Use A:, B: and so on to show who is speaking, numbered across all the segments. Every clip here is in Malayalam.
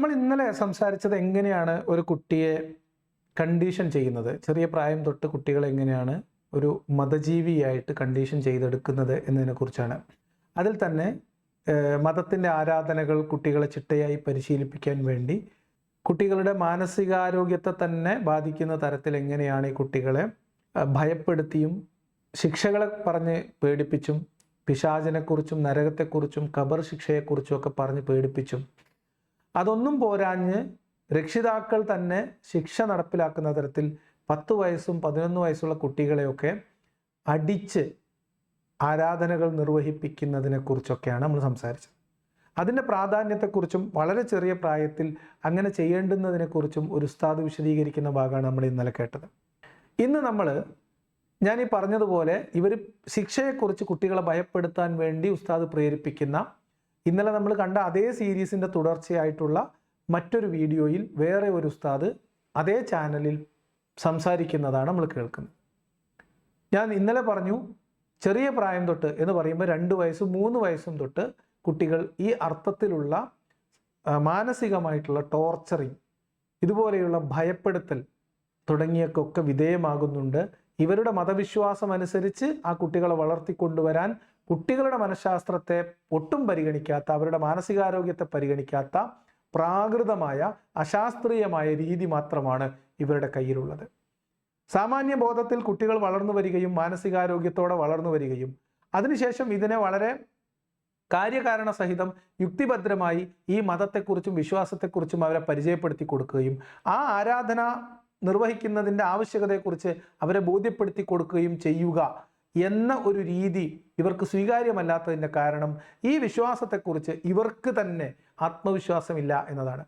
A: നമ്മൾ ഇന്നലെ സംസാരിച്ചത് എങ്ങനെയാണ് ഒരു കുട്ടിയെ കണ്ടീഷൻ ചെയ്യുന്നത്? ചെറിയ പ്രായം തൊട്ട് കുട്ടികളെ എങ്ങനെയാണ് ഒരു മതജീവിയായിട്ട് കണ്ടീഷൻ ചെയ്തെടുക്കുന്നത് എന്നതിനെക്കുറിച്ചാണ് അതിൽ തന്നെ മതത്തിന്റെ ആരാധനകൾ കുട്ടികളെ ചിട്ടയായി പരിശീലിപ്പിക്കാൻ വേണ്ടി കുട്ടികളുടെ മാനസികാരോഗ്യത്തെ തന്നെ ബാധിക്കുന്ന തരത്തിൽ എങ്ങനെയാണ് ഈ കുട്ടികളെ ഭയപ്പെടുത്തിയും ശിക്ഷകളെ പറഞ്ഞ് പേടിപ്പിച്ചും പിശാചനെക്കുറിച്ചും നരകത്തെക്കുറിച്ചും ഖബർ ശിക്ഷയെക്കുറിച്ചും ഒക്കെ പറഞ്ഞ് പേടിപ്പിച്ചും അതൊന്നും പോരാഞ്ഞ് രക്ഷിതാക്കൾ തന്നെ ശിക്ഷ നടപ്പിലാക്കുന്ന തരത്തിൽ പത്ത് വയസ്സും പതിനൊന്ന് വയസ്സുള്ള കുട്ടികളെയൊക്കെ അടിച്ച് ആരാധനകൾ നിർവഹിപ്പിക്കുന്നതിനെക്കുറിച്ചൊക്കെയാണ് നമ്മൾ സംസാരിച്ചത്. അതിന്റെ പ്രാധാന്യത്തെക്കുറിച്ചും വളരെ ചെറിയ പ്രായത്തിൽ അങ്ങനെ ചെയ്യേണ്ടുന്നതിനെക്കുറിച്ചും ഒരു ഉസ്താദ് വിശദീകരിക്കുന്ന ഭാഗമാണ് നമ്മൾ ഇന്നലെ കേട്ടത്. ഇന്ന് നമ്മൾ ഞാൻ ഈ പറഞ്ഞതുപോലെ ഇവർ ശിക്ഷയെക്കുറിച്ച് കുട്ടികളെ ഭയപ്പെടുത്താൻ വേണ്ടി ഉസ്താദ് പ്രേരിപ്പിക്കുന്ന ഇന്നലെ നമ്മൾ കണ്ട അതേ സീരീസിന്റെ തുടർച്ചയായിട്ടുള്ള മറ്റൊരു വീഡിയോയിൽ വേറെ ഒരു ഉസ്താദ് അതേ ചാനലിൽ സംസാരിക്കുന്നതാണ് നമ്മൾ കേൾക്കുന്നത്. ഞാൻ ഇന്നലെ പറഞ്ഞു ചെറിയ പ്രായം തൊട്ട് എന്ന് പറയുമ്പോൾ രണ്ട് വയസ്സും മൂന്ന് വയസ്സും തൊട്ട് കുട്ടികൾ ഈ അർത്ഥത്തിലുള്ള മാനസികമായിട്ടുള്ള ടോർച്ചറിങ് ഇതുപോലെയുള്ള ഭയപ്പെടുത്തൽ തുടങ്ങിയൊക്കെ വിധേയമാകുന്നുണ്ട്. ഇവരുടെ മതവിശ്വാസം അനുസരിച്ച് ആ കുട്ടികളെ വളർത്തിക്കൊണ്ടുവരാൻ കുട്ടികളുടെ മനഃശാസ്ത്രത്തെ ഒട്ടും പരിഗണിക്കാത്ത അവരുടെ മാനസികാരോഗ്യത്തെ പരിഗണിക്കാത്ത പ്രാകൃതമായ അശാസ്ത്രീയമായ രീതി മാത്രമാണ് ഇവരുടെ കയ്യിലുള്ളത്. സാമാന്യ ബോധത്തിൽ കുട്ടികൾ വളർന്നു വരികയും മാനസികാരോഗ്യത്തോടെ വളർന്നു വരികയും അതിനുശേഷം ഇതിനെ വളരെ കാര്യകാരണ സഹിതം യുക്തിഭദ്രമായി ഈ മതത്തെക്കുറിച്ചും വിശ്വാസത്തെക്കുറിച്ചും അവരെ പരിചയപ്പെടുത്തി കൊടുക്കുകയും ആ ആരാധന നിർവഹിക്കുന്നതിന്റെ ആവശ്യകതയെക്കുറിച്ച് അവരെ ബോധ്യപ്പെടുത്തി കൊടുക്കുകയും ചെയ്യുക എന്ന ഒരു രീതി ഇവർക്ക് സ്വീകാര്യമല്ലാത്തതിന്റെ കാരണം ഈ വിശ്വാസത്തെക്കുറിച്ച് ഇവർക്ക് തന്നെ ആത്മവിശ്വാസമില്ല എന്നതാണ്.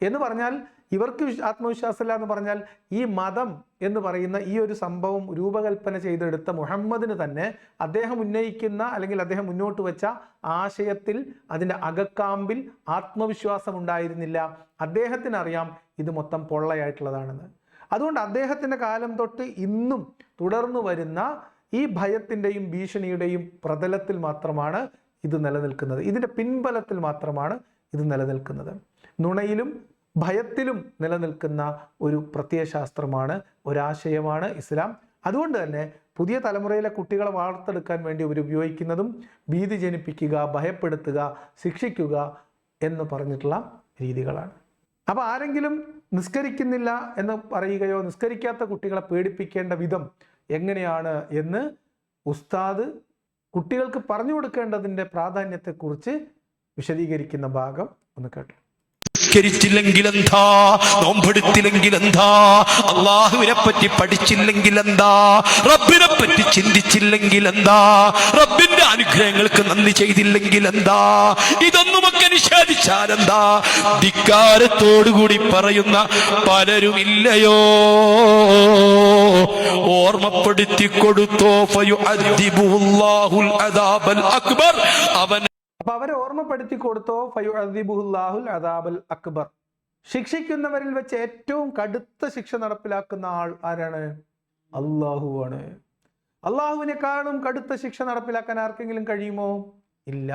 A: എന്ന് പറഞ്ഞാൽ ഇവർക്ക് ആത്മവിശ്വാസമില്ല എന്ന് പറഞ്ഞാൽ ഈ മതം എന്ന് പറയുന്ന ഈ ഒരു സംഭവം രൂപകൽപ്പന ചെയ്തെടുത്ത മുഹമ്മദിന് തന്നെ അദ്ദേഹം ഉന്നയിക്കുന്ന അല്ലെങ്കിൽ അദ്ദേഹം മുന്നോട്ട് വെച്ച ആശയത്തിൽ അതിന്റെ അകക്കാമ്പിൽ ആത്മവിശ്വാസം ഉണ്ടായിരുന്നില്ല അദ്ദേഹത്തിന് അറിയാം ഇത് മൊത്തം പൊള്ളയായിട്ടുള്ളതാണെന്ന്. അതുകൊണ്ട് അദ്ദേഹത്തിന്റെ കാലം തൊട്ട് ഇന്നും തുടർന്നു വരുന്ന ഈ ഭയത്തിന്റെയും ഭീഷണിയുടെയും പ്രതലത്തിൽ മാത്രമാണ് ഇത് നിലനിൽക്കുന്നത്. ഇതിന്റെ പിൻബലത്തിൽ മാത്രമാണ് ഇത് നിലനിൽക്കുന്നത്. നുണയിലും ഭയത്തിലും നിലനിൽക്കുന്ന ഒരു പ്രത്യയശാസ്ത്രമാണ് ഒരാശയമാണ് ഇസ്ലാം. അതുകൊണ്ട് തന്നെ പുതിയ തലമുറയിലെ കുട്ടികളെ വാർത്തെടുക്കാൻ വേണ്ടി അവർ ഉപയോഗിക്കുന്നതും ഭീതി ജനിപ്പിക്കുക ഭയപ്പെടുത്തുക ശിക്ഷിക്കുക എന്ന് പറഞ്ഞിട്ടുള്ള രീതികളാണ്. അപ്പോൾ ആരെങ്കിലും നിസ്കരിക്കുന്നില്ല എന്ന് പറയുകയോ നിസ്കരിക്കാത്ത കുട്ടികളെ പേടിപ്പിക്കേണ്ട വിധം എങ്ങനെയാണ് എന്ന് ഉസ്താദ് കുട്ടികൾക്ക് പറഞ്ഞു കൊടുക്കേണ്ടതിന്റെ പ്രാധാന്യത്തെക്കുറിച്ച് വിശദീകരിക്കുന്ന ഭാഗം ഒന്ന് കേട്ടു.
B: നിസ്കരിച്ചില്ലെങ്കിൽ എന്താ നോമ്പെടുത്തില്ലെങ്കിൽ എന്താ അള്ളാഹുവിനെ പറ്റി പഠിച്ചില്ലെങ്കിൽ എന്താ റബ്ബിനെ പറ്റി ചിന്തിച്ചില്ലെങ്കിൽ എന്താ റബ്ബിന്റെ അനുഗ്രഹങ്ങൾക്ക് നന്ദി ചെയ്തില്ലെങ്കിൽ എന്താ ഇതൊന്നും ഇതൊന്നുമൊക്കെ നിഷേധിച്ചാൽ എന്താ ധിക്കാരത്തോടുകൂടി പറയുന്ന പലരുമില്ലയോ? ഓർമ്മപ്പെടുത്തി കൊടുത്തോ അക്ബർ. അവൻ
A: അപ്പൊ അവരെ ഓർമ്മപ്പെടുത്തി കൊടുത്തോ ഫയുഅദ്ദിബുഹുല്ലാഹുൽ അദാബൽ അക്ബർ. ശിക്ഷിക്കുന്നവരിൽ വെച്ച് ഏറ്റവും കടുത്ത ശിക്ഷ നടപ്പിലാക്കുന്ന ആൾ ആരാണ്? അള്ളാഹുവാണ് അള്ളാഹുവിനെക്കാളും കടുത്ത ശിക്ഷ നടപ്പിലാക്കാൻ ആർക്കെങ്കിലും കഴിയുമോ? ഇല്ല.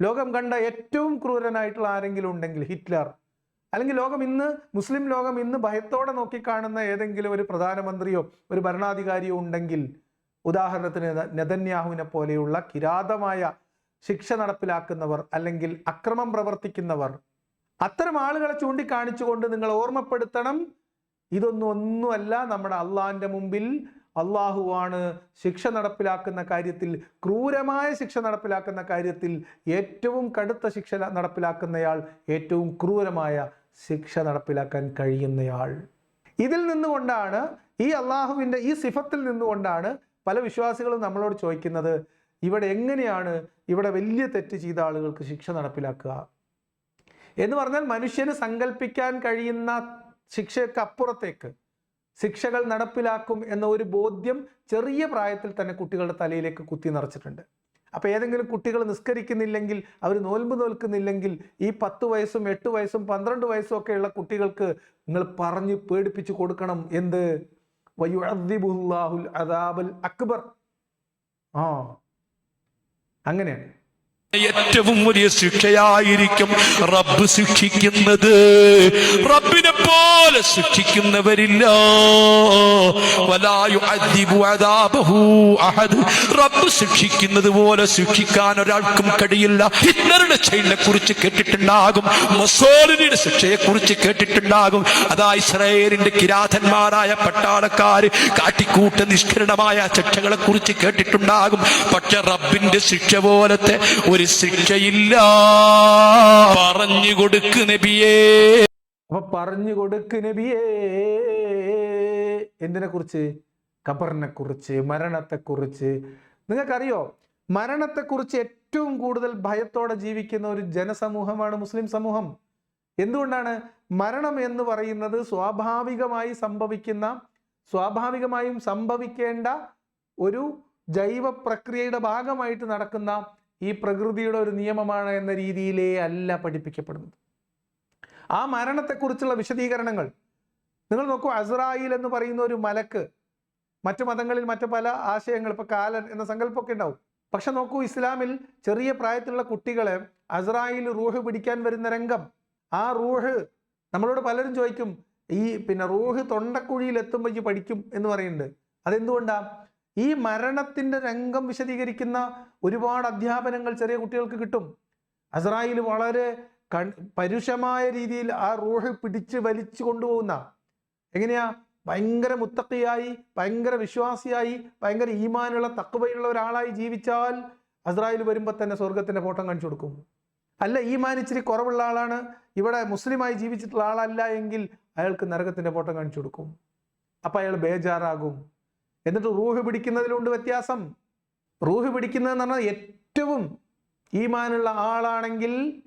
A: ലോകം കണ്ട ഏറ്റവും ക്രൂരനായിട്ടുള്ള ആരെങ്കിലും ഉണ്ടെങ്കിൽ ഹിറ്റ്ലർ. അല്ലെങ്കിൽ ലോകം ഇന്ന് മുസ്ലിം ലോകം ഇന്ന് ഭയത്തോടെ നോക്കിക്കാണുന്ന ഏതെങ്കിലും ഒരു പ്രധാനമന്ത്രിയോ ഒരു ഭരണാധികാരിയോ ഉണ്ടെങ്കിൽ ഉദാഹരണത്തിന് നെതന്യാഹുവിനെ പോലെയുള്ള കിരാതമായ ശിക്ഷ നടപ്പിലാക്കുന്നവർ അല്ലെങ്കിൽ അക്രമം പ്രവർത്തിക്കുന്നവർ അത്തരം ആളുകളെ ചൂണ്ടിക്കാണിച്ചുകൊണ്ട് നിങ്ങൾ ഓർമ്മപ്പെടുത്തണം. ഇതൊന്നും ഒന്നുമല്ല നമ്മുടെ അള്ളാഹിന്റെ മുമ്പിൽ അള്ളാഹുവാണ് ശിക്ഷ നടപ്പിലാക്കുന്ന കാര്യത്തിൽ ക്രൂരമായ ശിക്ഷ നടപ്പിലാക്കുന്ന കാര്യത്തിൽ ഏറ്റവും കടുത്ത ശിക്ഷ നടപ്പിലാക്കുന്നയാൾ ഏറ്റവും ക്രൂരമായ ശിക്ഷ നടപ്പിലാക്കാൻ കഴിയുന്നയാൾ. ഇതിൽ നിന്നുകൊണ്ടാണ് ഈ അള്ളാഹുവിന്റെ ഈ സിഫത്തിൽ നിന്നുകൊണ്ടാണ് പല വിശ്വാസികളും നമ്മളോട് ചോദിക്കുന്നത് ഇവിടെ എങ്ങനെയാണ് ഇവിടെ വലിയ തെറ്റ് ചെയ്ത ആളുകൾക്ക് ശിക്ഷ നടപ്പിലാക്കുക? എന്ന് പറഞ്ഞാൽ മനുഷ്യന് സങ്കല്പിക്കാൻ കഴിയുന്ന ശിക്ഷയ്ക്ക് അപ്പുറത്തേക്ക് ശിക്ഷകൾ നടപ്പിലാക്കും എന്ന ഒരു ബോധ്യം ചെറിയ പ്രായത്തിൽ തന്നെ കുട്ടികളുടെ തലയിലേക്ക് കുത്തി നിറച്ചിട്ടുണ്ട്. അപ്പോൾ ഏതെങ്കിലും കുട്ടികൾ നിസ്കരിക്കുന്നില്ലെങ്കിൽ അവർ നോൽമ്പ് നോൽക്കുന്നില്ലെങ്കിൽ ഈ പത്ത് വയസ്സും എട്ട് വയസ്സും പന്ത്രണ്ട് വയസ്സും ഒക്കെയുള്ള കുട്ടികൾക്ക് നിങ്ങൾ പറഞ്ഞ് പേടിപ്പിച്ച് കൊടുക്കണം. എന്ത്? വയുഅദ്ദിബുല്ലാഹുൽ അദാബൽ അക്ബർ. ആ അങ്ങനെയാണ്.
B: ഏറ്റവും വലിയ ശിക്ഷയായിരിക്കും റബ്ബ് ശിക്ഷിക്കുന്നത്. റബ്ബിനെ പോലെ ശിക്ഷിക്കുന്നവരില്ല. റബ്ബ് ശിക്ഷിക്കുന്നത് പോലെ ശിക്ഷിക്കാൻ ഒരാൾക്കും കഴിയില്ല. ഹിറ്റ്ലറുടെ ശൈലിനെ കുറിച്ച് കേട്ടിട്ടുണ്ടാകും. മൊസോളിനിയുടെ ശിക്ഷയെ കുറിച്ച് കേട്ടിട്ടുണ്ടാകും. അതാ ഇസ്രയേലിന്റെ കിരാതന്മാരായ പട്ടാളക്കാർ കാട്ടിക്കൂട്ട നിഷ്കരണമായ ശിക്ഷകളെ കുറിച്ച് കേട്ടിട്ടുണ്ടാകും. പക്ഷെ റബ്ബിന്റെ ശിക്ഷ പോലത്തെ ഒരു ശിക്ഷയില്ല പറഞ്ഞു കൊടുക്ക് നബിയേ.
A: അപ്പൊ പറഞ്ഞു കൊടുക്ക് നബിയേ. എന്തിനെ കുറിച്ച് ഖബറിനെ കുറിച്ച് മരണത്തെക്കുറിച്ച്. നിങ്ങൾക്കറിയോ? മരണത്തെക്കുറിച്ച് ഏറ്റവും കൂടുതൽ ഭയത്തോടെ ജീവിക്കുന്ന ഒരു ജനസമൂഹമാണ് മുസ്ലിം സമൂഹം. എന്തുകൊണ്ടാണ്? മരണം എന്ന് പറയുന്നത് സ്വാഭാവികമായി സംഭവിക്കുന്ന സ്വാഭാവികമായും സംഭവിക്കേണ്ട ഒരു ജൈവ പ്രക്രിയയുടെ ഭാഗമായിട്ട് നടക്കുന്ന ഈ പ്രകൃതിയുടെ ഒരു നിയമമാണ് എന്ന രീതിയിലേ അല്ല പഠിപ്പിക്കപ്പെടുന്നത്. ആ മരണത്തെക്കുറിച്ചുള്ള വിശദീകരണങ്ങൾ നിങ്ങൾ നോക്കൂ അസ്രായിൽ എന്ന് പറയുന്ന ഒരു മലക്ക് മറ്റു മതങ്ങളിൽ മറ്റു പല ആശയങ്ങൾ ഇപ്പൊ കാലൻ എന്ന സങ്കല്പമൊക്കെ ഉണ്ടാവും. പക്ഷെ നോക്കൂ ഇസ്ലാമിൽ ചെറിയ പ്രായത്തിലുള്ള കുട്ടികളെ അസ്രായിൽ റൂഹ് പിടിക്കാൻ വരുന്ന രംഗം. ആ റൂഹ് നമ്മളോട് പലരും ചോദിക്കും ഈ പിന്നെ റൂഹ് തൊണ്ടക്കുഴിയിൽ എത്തുമ്പോൾ ഈ പഠിക്കും എന്ന് പറയുന്നുണ്ട്. അതെന്തുകൊണ്ടാ? ഈ മരണത്തിന്റെ രംഗം വിശദീകരിക്കുന്ന ഒരുപാട് അധ്യാപനങ്ങൾ ചെറിയ കുട്ടികൾക്ക് കിട്ടും. അസ്രായിൽ വളരെ കൺ പരുഷമായ രീതിയിൽ ആ റൂഹ് പിടിച്ച് വലിച്ചു കൊണ്ടുപോകുന്ന എങ്ങനെയാ? ഭയങ്കര മുത്തക്കിയായി ഭയങ്കര വിശ്വാസിയായി ഭയങ്കര ഈമാനുള്ള തക്കവയുള്ള ഒരാളായി ജീവിച്ചാൽ അസ്രായിൽ വരുമ്പോൾ തന്നെ സ്വർഗത്തിന്റെ ഫോട്ടോ കാണിച്ചു കൊടുക്കും. അല്ല ഈമാൻ ഇച്ചിരി കുറവുള്ള ആളാണ്. ഇവിടെ മുസ്ലിമായി ജീവിച്ചിട്ടുള്ള ആളല്ല എങ്കിൽ അയാൾക്ക് നരകത്തിന്റെ ഫോട്ടോ കാണിച്ചു കൊടുക്കും. അപ്പം അയാൾ ബേജാറാകും. എന്നിട്ട് റൂഹ് പിടിക്കുന്നതിലുണ്ട് വ്യത്യാസം. റൂഹ് പിടിക്കുന്നതെന്ന് പറഞ്ഞാൽ ഏറ്റവും ഈമാനുള്ള ആളാണെങ്കിൽ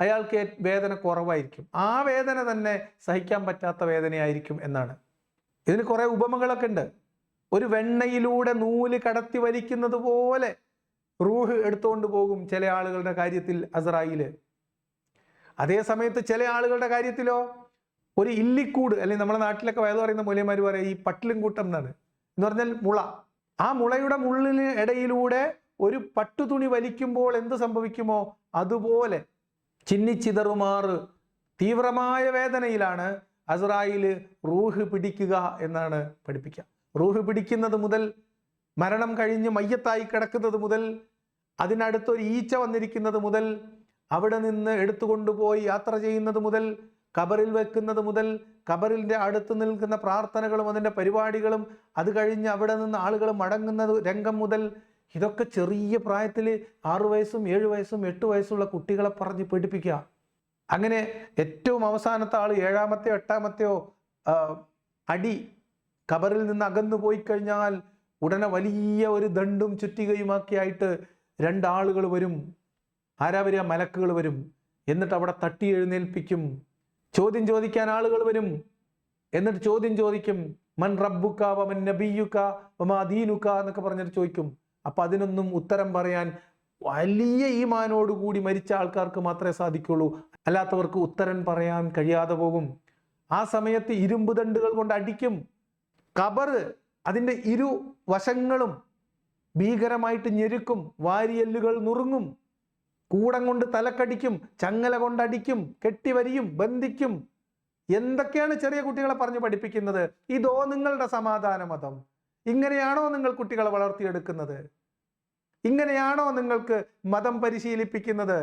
A: അയാൾക്ക് വേദന കുറവായിരിക്കും. ആ വേദന തന്നെ സഹിക്കാൻ പറ്റാത്ത വേദനയായിരിക്കും എന്നാണ്. ഇതിന് കുറേ ഉപമകളൊക്കെ ഉണ്ട്. ഒരു വെണ്ണയിലൂടെ നൂൽ കടത്തി വലിക്കുന്നത് പോലെ റൂഹ് എടുത്തുകൊണ്ട് പോകും ചില ആളുകളുടെ കാര്യത്തിൽ അസറായിൽ. അതേ സമയത്ത് ചില ആളുകളുടെ കാര്യത്തിലോ ഒരു ഇല്ലിക്കൂട് അല്ലെങ്കിൽ നമ്മുടെ നാട്ടിലൊക്കെ വയത് പറയുന്ന മൂല്യന്മാർ പറയും ഈ പട്ടിലും കൂട്ടം എന്നാണ്. എന്ന് പറഞ്ഞാൽ മുള. ആ മുളയുടെ മുള്ളിന് ഇടയിലൂടെ ഒരു പട്ടുതുണി വലിക്കുമ്പോൾ എന്ത് സംഭവിക്കുമോ? അതുപോലെ ചിന്നിച്ചിതറുമാറ് തീവ്രമായ വേദനയിലാണ് അസ്രായിൽ റൂഹ് പിടിക്കുക എന്നാണ് പഠിപ്പിക്കുക റൂഹ് പിടിക്കുന്നത് മുതൽ മരണം കഴിഞ്ഞ് മയ്യത്തായി കിടക്കുന്നത് മുതൽ അതിനടുത്തൊരു ഈച്ച വന്നിരിക്കുന്നത് മുതൽ അവിടെ നിന്ന് എടുത്തുകൊണ്ടുപോയി യാത്ര ചെയ്യുന്നത് മുതൽ കബറിൽ വെക്കുന്നത് മുതൽ കബറിന്റെ അടുത്ത് നിൽക്കുന്ന പ്രാർത്ഥനകളും അതിന്റെ പരിപാടികളും അത് കഴിഞ്ഞ് അവിടെ നിന്ന് ആളുകൾ മടങ്ങുന്നത് രംഗം മുതൽ ഇതൊക്കെ ചെറിയ പ്രായത്തിൽ ആറു വയസ്സും ഏഴു വയസ്സും എട്ട് വയസ്സുള്ള കുട്ടികളെ പറഞ്ഞ് പേടിപ്പിക്കുക. അങ്ങനെ ഏറ്റവും അവസാനത്തെ ആൾ ഏഴാമത്തെയോ എട്ടാമത്തെയോ അടി കബറിൽ നിന്ന് അകന്നു പോയി കഴിഞ്ഞാൽ ഉടനെ വലിയ ഒരു ദണ്ടും ചുറ്റികയുമാക്കി ആയിട്ട് രണ്ടാളുകൾ വരും. ആരാ മലക്കുകൾ വരും. എന്നിട്ട് അവിടെ തട്ടി എഴുന്നേൽപ്പിക്കും. ചോദ്യം ചോദിക്കാൻ ആളുകൾ വരും. എന്നിട്ട് ചോദ്യം ചോദിക്കും മൻ റബ്ബുക്ക വമൻ നബിയുക്ക വമാ ദീനുക്ക എന്നൊക്കെ പറഞ്ഞിട്ട് ചോദിക്കും. അപ്പൊ അതിനൊന്നും ഉത്തരം പറയാൻ വലിയ ഈമാനോടുകൂടി മരിച്ച ആൾക്കാർക്ക് മാത്രമേ സാധിക്കുള്ളൂ. അല്ലാത്തവർക്ക് ഉത്തരം പറയാൻ കഴിയാതെ പോകും. ആ സമയത്ത് ഇരുമ്പ് ദണ്ടുകൾ കൊണ്ട് അടിക്കും. കബറ് അതിന്റെ ഇരു വശങ്ങളും ഭീകരമായിട്ട് ഞെരുക്കും. വാരിയല്ലുകൾ നുറുങ്ങും. കൂടം കൊണ്ട് തലക്കടിക്കും ചങ്ങല കൊണ്ടടിക്കും കെട്ടിവരിയും ബന്ധിക്കും. എന്തൊക്കെയാണ് ചെറിയ കുട്ടികളെ പറഞ്ഞു പഠിപ്പിക്കുന്നത്? ഇതോ നിങ്ങളുടെ സമാധാന മതം ഇങ്ങനെയാണോ നിങ്ങൾ കുട്ടികളെ വളർത്തിയെടുക്കുന്നത്? ഇങ്ങനെയാണോ നിങ്ങൾക്ക് മതം പരിശീലിപ്പിക്കുന്നത്?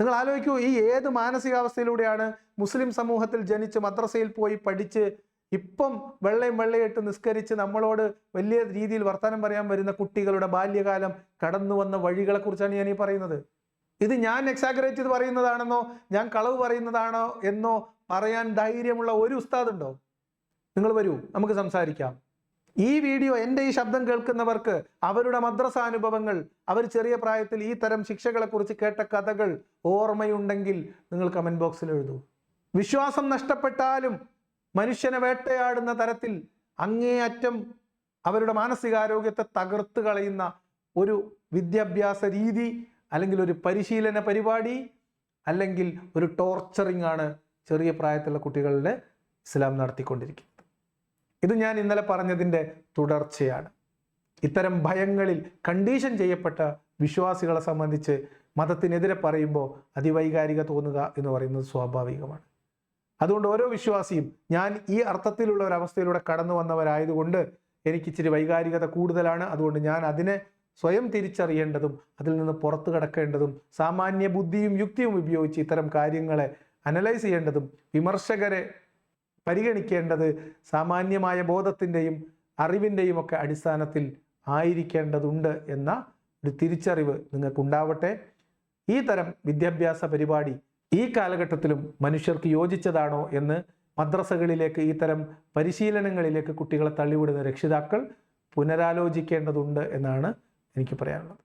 A: നിങ്ങൾ ആലോചിക്കൂ ഈ ഏത് മാനസികാവസ്ഥയിലൂടെയാണ് മുസ്ലിം സമൂഹത്തിൽ ജനിച്ച് മദ്രസയിൽ പോയി പഠിച്ച് ഇപ്പം വെള്ളയും വെള്ളയിട്ട് നിസ്കരിച്ച് നമ്മളോട് വലിയ രീതിയിൽ വർത്തമാനം പറയാൻ വരുന്ന കുട്ടികളുടെ ബാല്യകാലം കടന്നു വന്ന വഴികളെ കുറിച്ചാണ് ഞാൻ ഈ പറയുന്നത്. ഇത് ഞാൻ എക്സാഗ്രേറ്റ് ചെയ്ത് പറയുന്നതാണെന്നോ ഞാൻ കളവ് പറയുന്നതാണോ എന്നോ പറയാൻ ധൈര്യമുള്ള ഒരു ഉസ്താദുണ്ടോ? നിങ്ങൾ വരൂ നമുക്ക് സംസാരിക്കാം. ഈ വീഡിയോ എന്റെ ഈ ശബ്ദം കേൾക്കുന്നവർക്ക് അവരുടെ മദ്രസ അനുഭവങ്ങൾ അവർ ചെറിയ പ്രായത്തിൽ ഈ തരം ശിക്ഷകളെ കുറിച്ച് കേട്ട കഥകൾ ഓർമ്മയുണ്ടെങ്കിൽ നിങ്ങൾ കമന്റ് ബോക്സിൽ എഴുതൂ. വിശ്വാസം നഷ്ടപ്പെട്ടാലും മനുഷ്യനെ വേട്ടയാടുന്ന തരത്തിൽ അങ്ങേയറ്റം അവരുടെ മാനസികാരോഗ്യത്തെ തകർത്ത് കളയുന്ന ഒരു വിദ്യാഭ്യാസ രീതി അല്ലെങ്കിൽ ഒരു പരിശീലന പരിപാടി അല്ലെങ്കിൽ ഒരു ടോർച്ചറിങ് ആണ് ചെറിയ പ്രായത്തിലുള്ള കുട്ടികളുടെ ഇസ്ലാം നടത്തിക്കൊണ്ടിരിക്കുന്നത്. ഇത് ഞാൻ ഇന്നലെ പറഞ്ഞതിന്റെ തുടർച്ചയാണ്. ഇത്തരം ഭയങ്ങളിൽ കണ്ടീഷൻ ചെയ്യപ്പെട്ട വിശ്വാസികളെ സംബന്ധിച്ച് മതത്തിനെതിരെ പറയുമ്പോൾ അതിവൈകാരിക തോന്നുക എന്ന് പറയുന്നത് സ്വാഭാവികമാണ്. അതുകൊണ്ട് ഓരോ വിശ്വാസിയും ഞാൻ ഈ അർത്ഥത്തിലുള്ള ഒരു അവസ്ഥയിലൂടെ കടന്നു വന്നവരായതുകൊണ്ട് എനിക്ക് ഇച്ചിരി വൈകാരികത കൂടുതലാണ്. അതുകൊണ്ട് ഞാൻ അതിനെ സ്വയം തിരിച്ചറിയേണ്ടതും അതിൽ നിന്ന് പുറത്തു കടക്കേണ്ടതും സാമാന്യ ബുദ്ധിയും യുക്തിയും ഉപയോഗിച്ച് ഇത്തരം കാര്യങ്ങളെ അനലൈസ് ചെയ്യേണ്ടതും വിമർശകരെ പരിഗണിക്കേണ്ടത് സാമാന്യമായ ബോധത്തിന്റെയും അറിവിന്റെയും ഒക്കെ അടിസ്ഥാനത്തിൽ ആയിരിക്കേണ്ടതുണ്ട് എന്ന ഒരു തിരിച്ചറിവ് നിങ്ങൾക്കുണ്ടാവട്ടെ. ഈ തരം വിദ്യാഭ്യാസ പരിപാടി ഈ കാലഘട്ടത്തിലും മനുഷ്യർക്ക് യോജിച്ചതാണോ എന്ന് മദ്രസകളിലേക്ക് ഈ തരം പരിശീലനങ്ങളിലേക്ക് കുട്ടികളെ തള്ളിവിടുന്ന രക്ഷിതാക്കൾ പുനരാലോചിക്കേണ്ടതുണ്ട് എന്നാണ് എനിക്ക് പറയാനുള്ളത്